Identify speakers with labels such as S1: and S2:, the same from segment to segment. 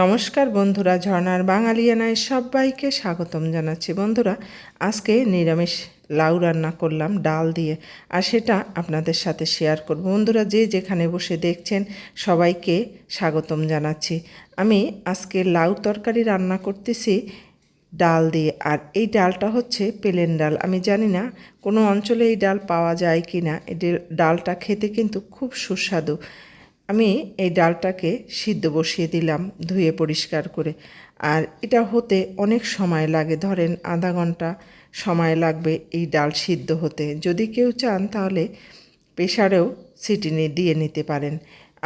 S1: নমস্কার বন্ধুরা, ঝর্ণার বাঙালিয়ানায় সবাইকে স্বাগতম জানাচ্ছি। বন্ধুরা, আজকে নিরামিষ লাউ রান্না করলাম ডাল দিয়ে, আর সেটা আপনাদের সাথে শেয়ার করব। বন্ধুরা, যে যেখানে বসে দেখছেন, সবাইকে স্বাগতম জানাচ্ছি। আমি আজকে লাউ তরকারি রান্না করতেছি ডাল দিয়ে, আর এই ডালটা হচ্ছে পেলেন ডাল। আমি জানি না কোনো অঞ্চলে এই ডাল পাওয়া যায় কি না এই ডালটা খেতে কিন্তু খুব সুস্বাদু। আমি এই ডালটাকে সিদ্ধ বসিয়ে দিলাম, ধুয়ে পরিষ্কার করে। আর এটা হতে অনেক সময় লাগে, ধরেন আধা ঘণ্টা সময় লাগবে এই ডাল সিদ্ধ হতে। যদি কেউ চান তাহলে প্রেশারেও সিটিনি দিয়ে নিতে পারেন।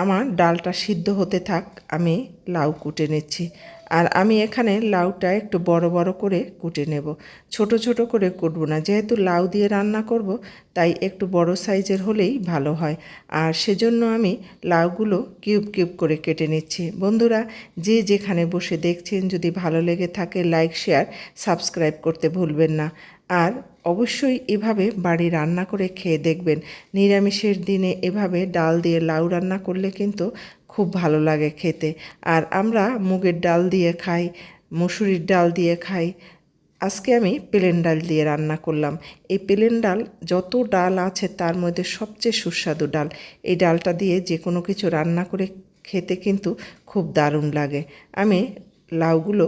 S1: আমার ডালটা সিদ্ধ হতে থাক, আমি লাউ কুটে নিচ্ছি। আর আমি এখানে লাউটা একটু বড় বড় করে কুটে নেব। ছোট ছোট করে কুটবো না। যেহেতু লাউ দিয়ে রান্না করব, তাই একটু বড় সাইজের হলেই ভালো হয়। আর সেজন্য আমি লাউগুলো কিউব কিউব করে কেটে নিচ্ছি। বন্ধুরা, যে যেখানে বসে দেখছেন, যদি ভালো লেগে থাকে, লাইক, শেয়ার, সাবস্ক্রাইব করতে ভুলবেন না। আর অবশ্যই এভাবে বাড়ি রান্না করে খেয়ে দেখবেন। নিরামিষের দিনে এভাবে ডাল দিয়ে লাউ রান্না করলে কিন্তু খুব ভালো লাগে খেতে। আর আমরা মুগের ডাল দিয়ে খাই, মুসুরির ডাল দিয়ে খাই। আজকে আমি প্লেন ডাল দিয়ে রান্না করলাম। এই প্লেন ডাল, যত ডাল আছে তার মধ্যে সবচেয়ে সুস্বাদু ডাল। এই ডালটা দিয়ে যে কোনো কিছু রান্না করে খেতে কিন্তু খুব দারুণ লাগে। আমি লাউগুলো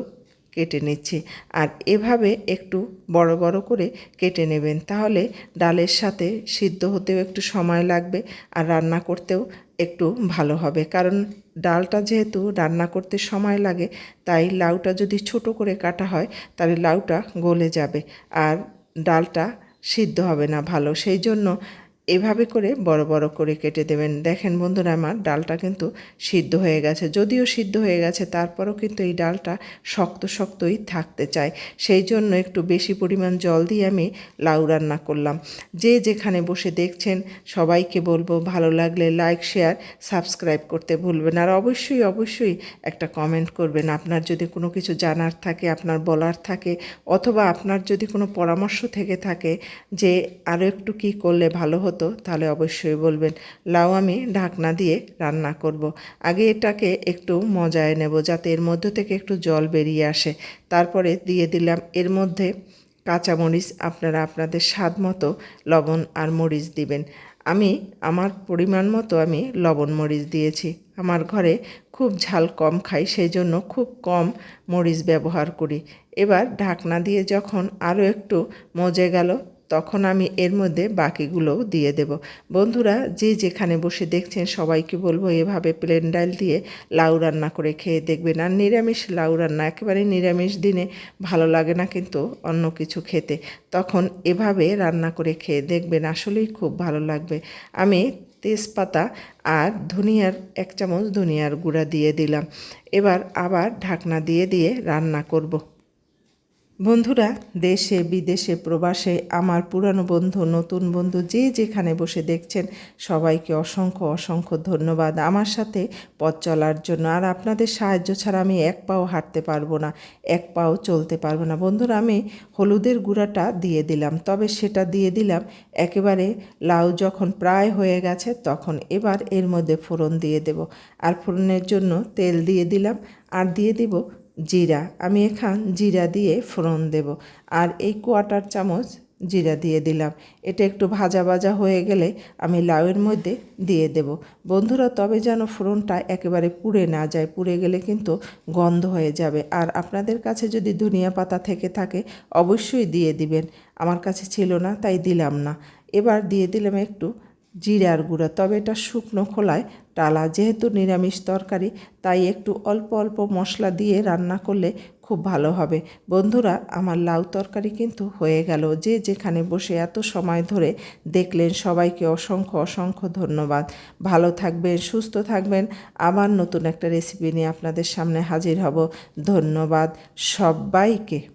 S1: কেটে নিচ্ছি। আর এভাবে একটু বড় বড় করে কেটে নেবেন। তাহলে ডালের সাথে সিদ্ধ হতেও একটু সময় লাগবে আর রান্না করতেও একটু ভালো হবে। কারণ ডালটা যেহেতু রান্না করতে সময় লাগে, তাই লাউটা যদি ছোট করে কাটা হয়, তাহলে লাউটা গলে যাবে আর ডালটা সিদ্ধ হবে না ভালো। সেই জন্য এভাবে করে বড় বড় করে কেটে দেবেন। দেখেন বন্ধুরা আমার ডালটা কিন্তু সিদ্ধ হয়ে গেছে। যদিও সিদ্ধ হয়ে গেছে, তারপরও কিন্তু এই ডালটা শক্ত শক্তই থাকতে চায়। সেই জন্য একটু বেশি পরিমাণ জল দিয়ে আমি লাউ রান্না করলাম। যে যেখানে বসে দেখছেন, সবাইকে বলব ভালো লাগলে লাইক, শেয়ার, সাবস্ক্রাইব করতে ভুলবেন আর অবশ্যই অবশ্যই একটা কমেন্ট করবেন। আপনার যদি কোনো কিছু জানার থাকে, আপনার বলার থাকে, অথবা আপনার যদি কোনো পরামর্শ থেকে থাকে যে আরও একটু কি করলে ভালো হতো তাহলে অবশ্যই বলবেন লাউ আমি ঢাকনা দিয়ে রান্না করব। আগে এটাকে একটু মজায় নেব, যাতে এর মধ্য থেকে একটু জল বেরিয়ে আসে। তারপরে দিয়ে দিলাম, এর মধ্যে কাঁচামরিচ, আপনারা আপনাদের স্বাদ মতো লবণ আর মরিচ দিবেন। আমি, আমার পরিমাণ মতো আমি লবণ মরিচ দিয়েছি। আমার ঘরে খুব ঝাল কম খাই সেই জন্য খুব কম মরিচ ব্যবহার করি। এবার ঢাকনা দিয়ে যখন আরও একটু মজে গেল তখন আমি এর মধ্যে বাকিগুলোও দিয়ে দেব। বন্ধুরা, যে যেখানে বসে দেখছেন, সবাইকে বলব এভাবে প্লেন ডাল দিয়ে লাউ রান্না করে খেয়ে দেখবেন। আর নিরামিষ লাউ রান্না একেবারে নিরামিষ দিনে ভালো লাগে না কিন্তু অন্য কিছু খেতে। তখন এভাবে রান্না করে খেয়ে দেখবেন, আসলেই খুব ভালো লাগবে। আমি তেজপাতা আর ধনিয়ার, এক চামচ ধনিয়ার গুঁড়া দিয়ে দিলাম। এবার আবার ঢাকনা দিয়ে দিয়ে রান্না করব। বন্ধুরা, দেশে, বিদেশে, প্রবাসে আমার পুরানো বন্ধু, নতুন বন্ধু যে যেখানে বসে দেখছেন, সবাইকে অসংখ্য অসংখ্য ধন্যবাদ আমার সাথে পথ চলার জন্য। আর আপনাদের সাহায্য ছাড়া আমি এক পাও হাঁটতে পারব না, এক পাও চলতে পারব না। বন্ধুরা, আমি হলুদের গুঁড়াটা দিয়ে দিলাম, তবে সেটা দিয়ে দিলাম একেবারে লাউ যখন প্রায় হয়ে গেছে, তখন এবার এর মধ্যে ফোড়ন দিয়ে দেব। আর ফোড়নের জন্য তেল দিয়ে দিলাম, আর দিয়ে দিব জিরা, আমি এখান জিরা দিয়ে ফোড়ন দেব। আর এই কোয়াটার চামচ জিরা দিয়ে দিলাম। এটা একটু ভাজা ভাজা হয়ে গেলে আমি লাউয়ের মধ্যে দিয়ে দেব। বন্ধুরা, তবে যেন ফোড়নটা একেবারে পুড়ে না যায়, পুড়ে গেলে কিন্তু গন্ধ হয়ে যাবে। আর আপনাদের কাছে যদি ধনিয়া পাতা থেকে থাকে, অবশ্যই দিয়ে দিবেন। আমার কাছে ছিল না, তাই দিলাম না। এবার দিয়ে দিলাম একটু জিরার গুঁড়া, তবে এটা শুকনো খোলায় টালা, যেহেতু নিরামিষ তরকারি, তাই একটু অল্প অল্প মশলা দিয়ে রান্না করলে খুব ভালো হবে। বন্ধুরা, আমার লাউ তরকারি কিন্তু হয়ে গেল। যে যেখানে বসে এত সময় ধরে দেখলেন, সবাইকে অসংখ্য অসংখ্য ধন্যবাদ। ভালো থাকবেন, সুস্থ থাকবেন। আবার নতুন একটা রেসিপি নিয়ে আপনাদের সামনে হাজির হব। ধন্যবাদ সবাইকে।